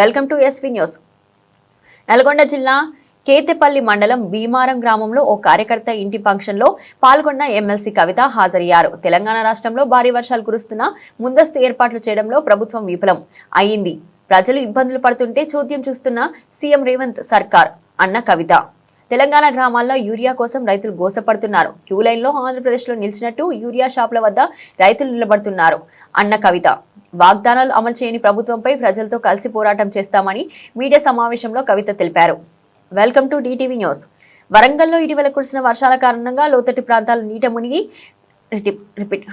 Welcome to SV news. Nalgonda జిల్లా కేతెపల్లి మండలం భీమారం గ్రామంలో ఓ కార్యకర్త ఇంటి ఫంక్షన్లో పాల్గొన్న ఎమ్మెల్సీ కవిత హాజరయ్యారు. తెలంగాణ రాష్ట్రంలో భారీ వర్షాలు కురుస్తున్నా ముందస్తు ఏర్పాట్లు చేయడంలో ప్రభుత్వం విఫలం అయింది. ప్రజలు ఇబ్బందులు పడుతుంటే చూద్యం చూస్తున్న సీఎం రేవంత్ సర్కార్ అన్న కవిత. తెలంగాణ గ్రామాల్లో యూరియా కోసం రైతులు గోసపడుతున్నారు క్యూ లైన్లో ఆంధ్రప్రదేశ్లో నిలిచినట్టు యూరియా షాపుల వద్ద రైతులు నిలబడుతున్నారు అన్న కవిత వాగ్దానాలు అమలు చేయని ప్రభుత్వంపై ప్రజలతో కలిసి పోరాటం చేస్తామని మీడియా సమావేశంలో కవిత తెలిపారు వెల్కమ్ టు డిటీవీ న్యూస్ వరంగల్లో ఇటీవల కురిసిన వర్షాల కారణంగా లోతట్టు ప్రాంతాలు నీట మునిగి రిటి- రిపీట్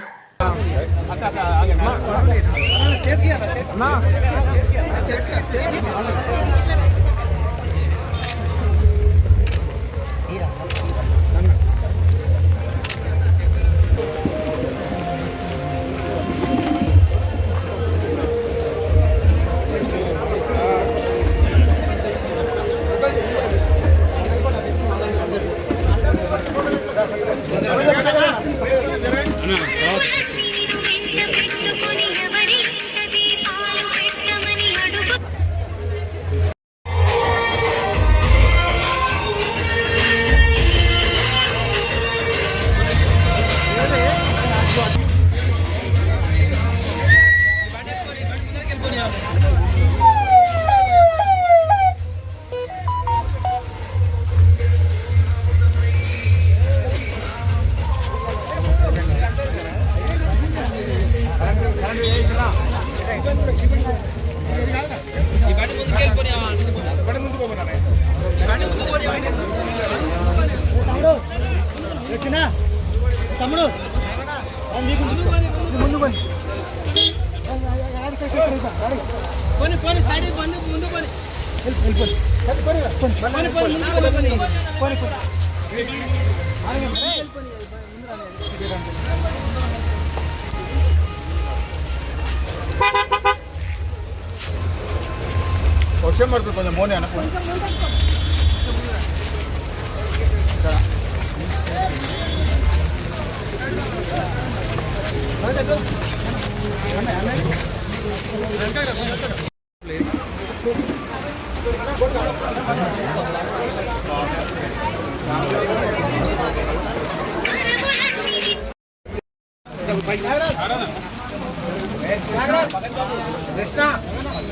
Ja, ja, ja. వచ్చినా తమ్ముడు అది నీకు ముందు కొని పోనీ పోనీ సైడ్ బంద్ ముందు పోనీ పోనీ పోనీ వర్షం పడుతుంది కొంచెం మోని అనుకో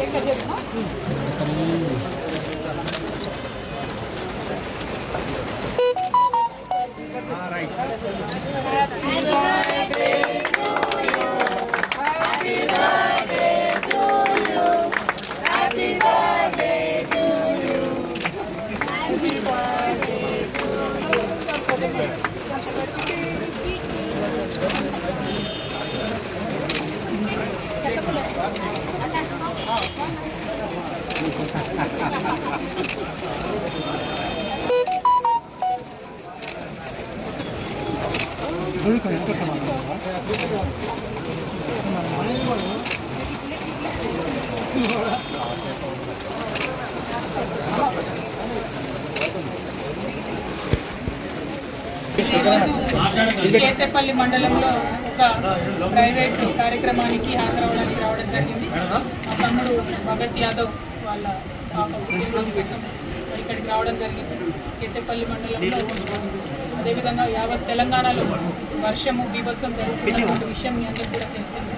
एक 그러니까 మండలంలో ఒక ప్రైవేట్ కార్యక్రమానికి హాజరవడానికి రావడం జరిగింది. తమ్ముడు భగత్ యాదవ్ వాళ్ళ పాప పుట్టినరోజు కోసం. మరి ఇక్కడికి రావడం జరిగింది. కేతేపల్లి మండలంలో అదేవిధంగా యావత్ తెలంగాణలో వర్షము బీభత్సం జరుగుతున్నటువంటి విషయం మీ అందరికీ కూడా తెలిసింది.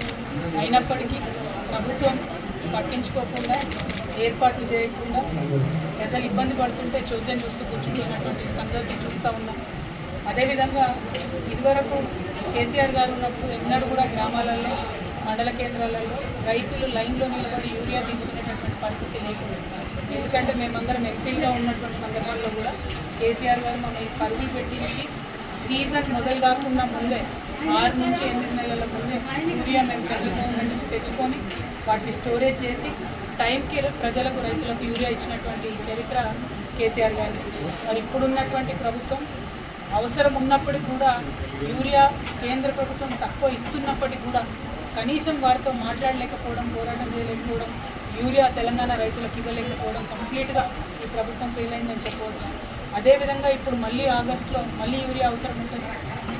అయినప్పటికీ ప్రభుత్వం పట్టించుకోకుండా ఏర్పాట్లు చేయకుండా ప్రజలు ఇబ్బంది పడుతుంటే చూద్దాం చూస్తూ కూర్చుంటున్నటువంటి సంగతి చూస్తూ ఉన్నాం. అదేవిధంగా ఇదివరకు కేసీఆర్ గారు ఉన్నప్పుడు ఎన్నడూ కూడా గ్రామాలలో మండల కేంద్రాలలో రైతులు లైన్లో నిలబడి యూరియా తీసుకునేటటువంటి పరిస్థితి లేకుండా ఎందుకంటే మేమందరం ఎంపీలుగా ఉన్నటువంటి సందర్భాల్లో కూడా కేసీఆర్ గారు మమ్మల్ని పరుగులు పెట్టించి సీజన్ మొదలు కాకుండా ముందే ఆరు నుంచి ఎనిమిది నెలల ముందే యూరియా మేము సెంట్రల్ గవర్నమెంట్ నుంచి తెచ్చుకొని వాటిని స్టోరేజ్ చేసి టైంకి ప్రజలకు రైతులకు యూరియా ఇచ్చినటువంటి చరిత్ర కేసీఆర్ గారి మరి ఇప్పుడున్నటువంటి ప్రభుత్వం అవసరం ఉన్నప్పటికీ కూడా యూరియా కేంద్ర ప్రభుత్వం తక్కువ ఇస్తున్నప్పటికీ కూడా కనీసం వారితో మాట్లాడలేకపోవడం పోరాటం చేయలేకపోవడం యూరియా తెలంగాణ రైతులకు ఇవ్వలేకపోవడం కంప్లీట్గా ఈ ప్రభుత్వం ఫెయిల్ అయిందని చెప్పవచ్చు. అదేవిధంగా ఇప్పుడు మళ్ళీ ఆగస్టులో మళ్ళీ యూరియా అవసరం ఉంటుంది.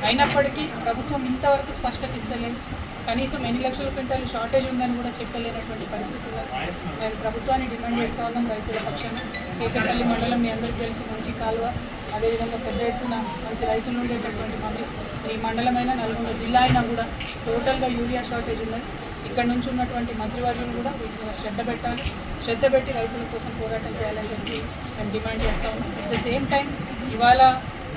అయినప్పటికీ ప్రభుత్వం ఇంతవరకు స్పష్టత ఇస్తలేదు. కనీసం ఎన్ని లక్షల క్వింటాలు షార్టేజ్ ఉందని కూడా చెప్పలేనటువంటి పరిస్థితుల్లో మేము ప్రభుత్వాన్ని డిమాండ్ చేస్తా ఉన్నాం రైతుల పక్షాన. కేకపల్లి మండలం మీ అందరికీ తెలుసు మంచి కాలువ. అదేవిధంగా పెద్ద ఎత్తున మంచి రైతులు ఉండేటటువంటి మండలం ఈ మండలమైన నల్గొండ జిల్లా అయినా కూడా టోటల్గా యూరియా షార్టేజ్ ఉన్నది. ఇక్కడ నుంచి ఉన్నటువంటి మంత్రివర్యులు కూడా వీటి మీద శ్రద్ధ పెట్టాలి. శ్రద్ధ పెట్టి రైతుల కోసం పోరాటం చేయాలని చెప్పి మేము డిమాండ్ చేస్తా ఉన్నాం. అట్ ద సేమ్ టైం ఇవాళ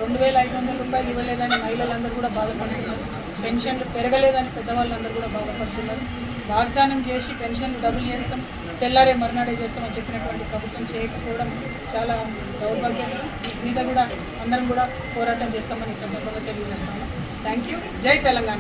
రెండు వేల ఐదు వందల రూపాయలు ఇవ్వలేదని మహిళలందరూ కూడా బాధపడుతున్నారు. పెన్షన్లు పెరగలేదని పెద్దవాళ్ళందరూ కూడా బాధపడుతున్నారు. వాగ్దానం చేసి పెన్షన్ డబుల్ చేస్తాం తెల్లారే మర్నాడే చేస్తామని చెప్పినటువంటి ప్రభుత్వం చేయకపోవడం చాలా దౌర్భాగ్యం మీద కూడా అందరం కూడా పోరాటం చేస్తామని సందర్భంగా తెలియజేస్తాము థ్యాంక్ యూ జై తెలంగాణ.